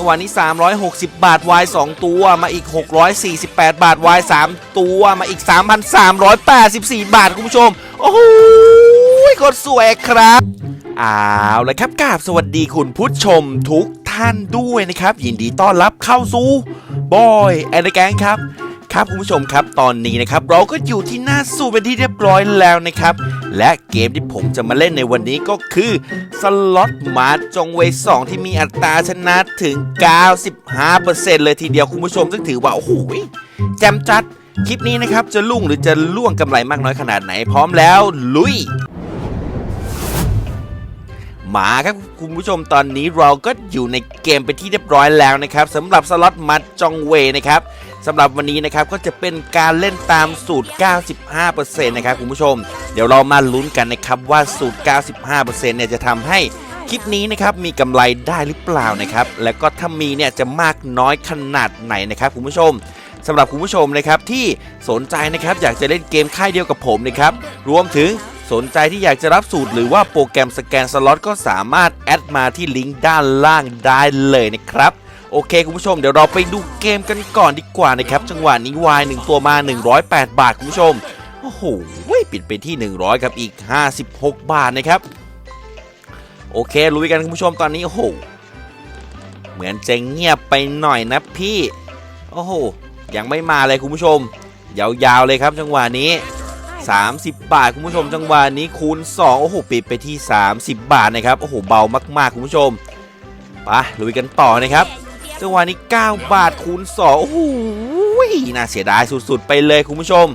จังหวะนี้ 360 บาท Y 2ตัวมาอีก 648 บาท Y 3ตัวมาอีก 3,384 บาทคุณผู้ชม โอ้โหกดสวยครับเอาวเละครับกราบสวัสดีคุณผู้ชมทุกท่านด้วยนะครับ ยินดีต้อนรับเข้าสู่บอยแอนด์แกงครับ ครับคุณผู้ชมครับตอนนี้นะครับ เราก็อยู่ที่หน้าสูตรเป็นที่เรียบร้อยแล้วนะครับ และเกมที่ผมจะมาเล่นในวันนี้ก็คือสล็อตมาจงเวสองที่มีอัตราชนะถึง 95%เลยทีเดียวคุณผู้ชม ซึ่งถือว่า โอ้โหแจมจัด คลิปนี้นะครับ จะลุ่งหรือจะล่วงกำไรมากน้อยขนาดไหนพร้อมแล้ว ลุยมาครับคุณผู้ชมตอนนี้เราก็อยู่ในเกมเป็นที่เรียบร้อยแล้วนะครับสำหรับสล็อตมัดจองเวนะครับ สำหรับวันนี้นะครับก็จะเป็นการเล่นตามสูตร 95%นะครับคุณผู้ชม เดี๋ยวเรามาลุ้นกันนะครับว่าสูตร 95%เนี่ยจะทำให้คลิปนี้นะครับมีกำไรได้หรือเปล่านะครับ แล้วก็ถ้ามีเนี่ยจะมากน้อยขนาดไหนนะครับคุณผู้ชมสำหรับคุณผู้ชมนะครับที่สนใจนะครับอยากจะเล่นเกมค่ายเดียวกับผมนะครับรวมถึงสนใจที่อยากจะรับสูตรหรือว่าโปรแกรมสแกนสล็อตก็สามารถแอดมาที่ลิงก์ด้านล่างได้เลยนะครับ โอเคคุณผู้ชมเดี๋ยวเราไปดูเกมกันก่อนดีกว่านะครับ จังหวะนี้วาย1ตัวมา 108 บาทคุณผู้ชม โอ้โหปิดไปที่ 100ครับอีก 56 บาทนะครับ โอเคลุยกันคุณผู้ชมตอนนี้โอ้โหเหมือนจะเงียบไปหน่อยนะพี่ โอ้โหยังไม่มาเลยคุณผู้ชม ยาวๆเลยครับจังหวะนี้ 30 บาทคุณผู้ชม จังหวะนี้คูณ 2 โอ้โหปิดไปที่ 30 บาทนะครับโอ้โหเบามากๆคุณผู้ชมไปลุยกันต่อนะครับ จังหวะนี้ 9 บาทคูณ2โอ้โหน่าเสียดายสุดๆ ไปเลยคุณผู้ชม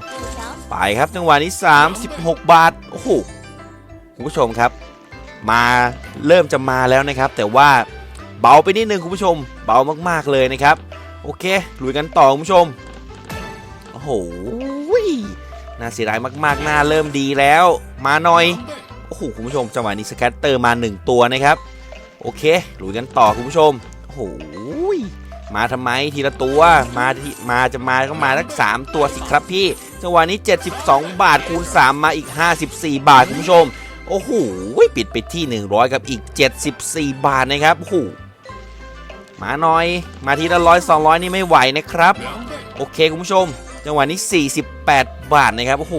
ไปครับจังหวะนี้ 36 บาทโอ้โหคุณผู้ชมครับ มาเริ่มจะมาแล้วนะครับ แต่ว่าเบาไปนิดนึงคุณผู้ชม เบามากๆเลยนะครับ โอเคลุยกันต่อคุณผู้ชมโอ้โหน่าเสียดายมากๆหน้าเริ่มดีแล้ว มาหน่อยโอ้โหคุณผู้ชมจังหวะนี้สแคตเตอร์มา 1 ตัวนะครับ โอเคลุยกันต่อคุณผู้ชมโอ้โห มาทำไมทีละตัวมาที่มาจะมาก็มาทั้ง3ตัวสิครับพี่จังหวะนี้ 72 บาทคูณ 3 มาอีก 54 บาทคุณผู้ชม โอ้โหปิดไปที่ 100 กับอีก 74 บาทนะครับโอ้โหมาหน่อย มาทีละร้อยสองร้อยนี่ไม่ไหวนะครับ โอเคคุณผู้ชม จังหวะนี้ 48 บาทนะครับโอ้โห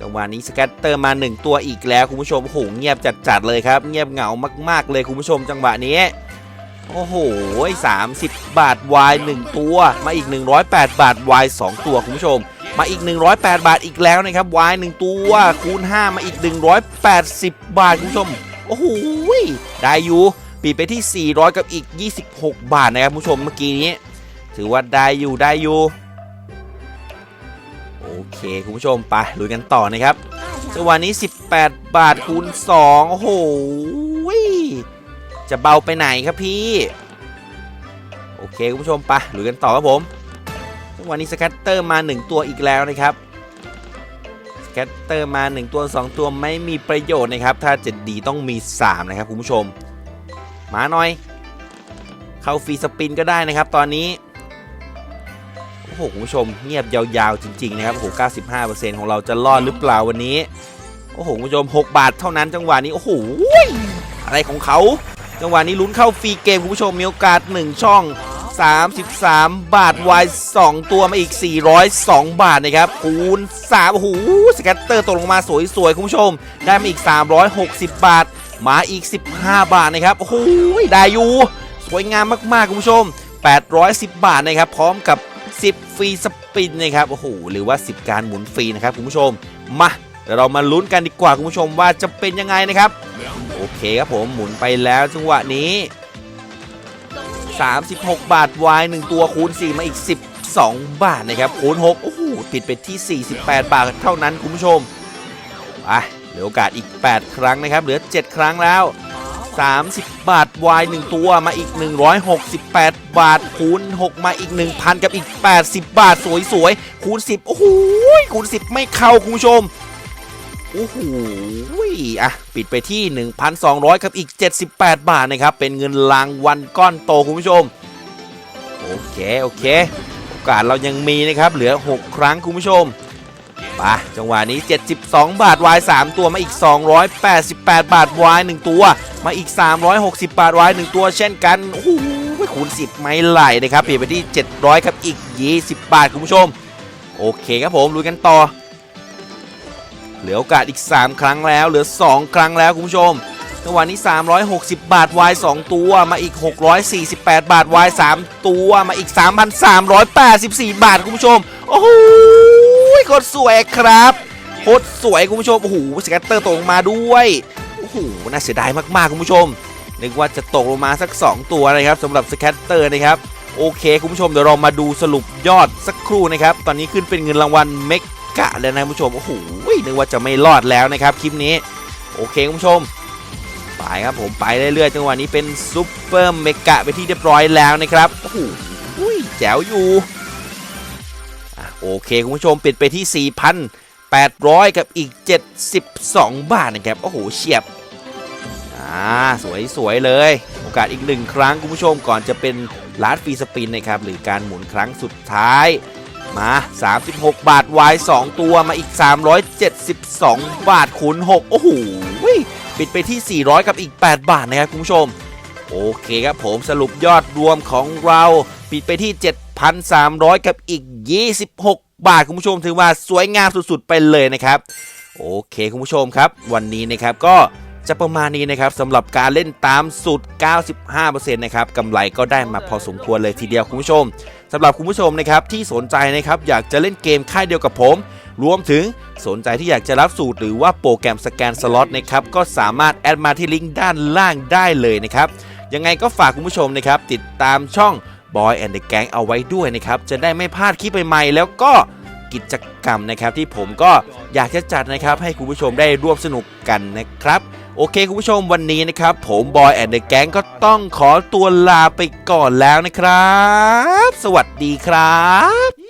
จังหวะนี้สแกตเตอร์มา 1 ตัวอีกแล้วคุณผู้ชมโอ้โหเงียบจัดๆเลยครับ เงียบเหงามาก ๆ เลยคุณผู้ชมจังหวะนี้ โอ้โห30บบาท Y 1ตัว มาอีก 108 บาท Y 2ตัวคุณผู้ชม มาอีก 108 บาทอีกแล้วนะครับ Y 1ตัวคูณ 5 มาอีก 180 บาทคุณผู้ชม โอ้โหได้อยู่ปีไปที่ 400 กับอีก 26 บาทนะครับคุณผู้ชมเมื่อกี้นี้ ถือว่าได้อยู่ได้อยู่โอเคคุณผู้ชมไปลุยกันต่อนะครับจังหวะนี้ 18 บาทคูณ 2 โอ้โห จะเบาไปไหนครับพี่ โอเคคุณผู้ชมไปลุยกันต่อครับผมจังหวะนี้สแคตเตอร์มา 1 ตัวอีกแล้วนะครับสแคตเตอร์มา 1 ตัว 2 ตัวไม่มีประโยชน์นะครับ ถ้าจะดีต้องมี 3 นะครับคุณผู้ชม มาหน่อย เข้าฟรีสปินก็ได้นะครับ ตอนนี้โอ้โหคุณผู้ชมเงียบยาวๆจริง ๆ นะครับโอ้โห95%ของเราจะรอดหรือเปล่าวันนี้โอ้โหคุณผู้ชม 6 บาทเท่านั้นจังหวะนี้ โอ้โห อะไรของเขา จังหวะนี้ลุ้นเข้าฟรีเกมคุณผู้ชมมีโอกาส 1 ช่อง 33 บาทวาย2ตัวมาอีก 402 บาทนะครับคูณ3โอ้โหสแกตเตอร์ตกลงมาสวยๆคุณผู้ชม ได้มาอีก 360 บาท มาอีก 15 บาทนะครับโอ้โหได้อยู่ สวยงามมากๆคุณผู้ชม 810 บาทนะครับพร้อมกับ 10 ฟรีสปินนะครับโอ้โหหรือว่า 10 การหมุนฟรีนะครับคุณผู้ชมมา เดี๋ยวเรามาลุ้นกันดีกว่าคุณผู้ชมว่าจะเป็นยังไงนะครับ โอเคครับผมหมุนไปแล้วจังหวะนี้ 36 บาทวาย1ตัวคูณ 4 มาอีก 12 บาทนะครับคูณ6โอ้โหติดไปที่ 48 บาทเท่านั้นคุณผู้ชมไปเหลือโอกาสอีก 8 ครั้งนะครับเหลือ 7 ครั้งแล้ว 30 บาทวาย1ตัวมาอีก 168 บาทคูณ 6 มาอีก 1,000 กับอีก 80 บาทสวยๆคูณ 10 โอ้โหคูณ 10 ไม่เข้าคุณผู้ชม โอ้โหอะ ปิดไปที่ 1,200 ครับอีก 78 บาทนะครับ เป็นเงินรางวัลก้อนโตคุณผู้ชม โอเค โอเค โอกาสเรายังมีนะครับ เหลือ 6 ครั้งคุณผู้ชมไปจังหวะนี้ 72 บาทวาย 3 ตัวมาอีก 288 บาทวาย 1 ตัว มาอีก 360 บาทวาย 1 ตัวเช่นกัน โอ้โหคูณ 10 ไม่ไหลนะครับเปลี่ยนไปที่ 700 ครับอีก 20 บาทคุณผู้ชม โอเคครับผมลุยกันต่อ เหลือโอกาสอีก 3 ครั้งแล้ว เหลือ 2 ครั้งแล้วคุณผู้ชมจังหวะนี้ 360 บาทวาย2ตัวมาอีก 648 บาทวาย3ตัวมาอีก 3,384 บาทคุณผู้ชม โอ้โหโคตรสวยครับโคตรสวยคุณผู้ชม โอ้โหสแกตเตอร์ตกลงมาด้วยโอ้โหน่าเสียดายมากๆคุณผู้ชมนึกว่าจะตกลงมาสัก 2 ตัวนะครับสำหรับสแกตเตอร์นะครับโอเค คุณผู้ชมเดี๋ยวเรามาดูสรุปยอดสักครู่นะครับ ตอนนี้ขึ้นเป็นเงินรางวัลเมก กะแล้วนะผู้ชม โอ้โหนึกว่าจะไม่รอดแล้วนะครับคลิปนี้ โอเคคุณผู้ชม ไปครับผมไปเรื่อยๆจังหวะนี้เป็นซุปเปอร์เมกะไปที่เรียบร้อยแล้วนะครับ โอ้โหแจ๋วอยู่โอเคคุณผู้ชมปิดไปที่ 4,800 กับอีก 72 บาทนะครับ โอ้โหเฉียบอ่าสวยสวยเลย โอกาสอีกหนึ่งครั้งคุณผู้ชมก่อนจะเป็นลาดฟรีสปินนะครับ หรือการหมุนครั้งสุดท้าย มา 36 บาทวาย2ตัวมาอีก 372 บาทคูณ6โอ้โหปิดไปที่ 400 กับอีก 8 บาทนะครับคุณผู้ชม โอเคครับผมสรุปยอดรวมของเรา ปิดไปที่ 7,300 กับอีก 26 บาทคุณผู้ชมถือว่าสวยงามสุดๆไปเลยนะครับ โอเคคุณผู้ชมครับ วันนี้นะครับก็จะประมาณนี้นะครับสำหรับการเล่นตามสูตร 95%นะครับกำไรก็ได้มาพอสมควรเลยทีเดียวคุณผู้ชม สำหรับคุณผู้ชมนะครับที่สนใจนะครับอยากจะเล่นเกมค่ายเดียวกับผม รวมถึงสนใจที่อยากจะรับสูตรหรือว่าโปรแกรมสแกนสล็อตนะครับก็สามารถแอดมาที่ลิงก์ด้านล่างได้เลยนะครับยังไงก็ฝากคุณผู้ชมนะครับติดตามช่อง Boy and the Gang เอาไว้ด้วยนะครับจะได้ไม่พลาดคลิปใหม่ๆแล้วก็ กิจกรรมนะครับ ที่ผมก็อยากจะจัดนะครับ ให้คุณผู้ชมได้ร่วมสนุกกันนะครับ โอเคคุณผู้ชมวันนี้นะครับ ผมบอยแอนด์เดอะแก๊งก็ต้องขอตัวลาไปก่อนแล้วนะครับ สวัสดีครับ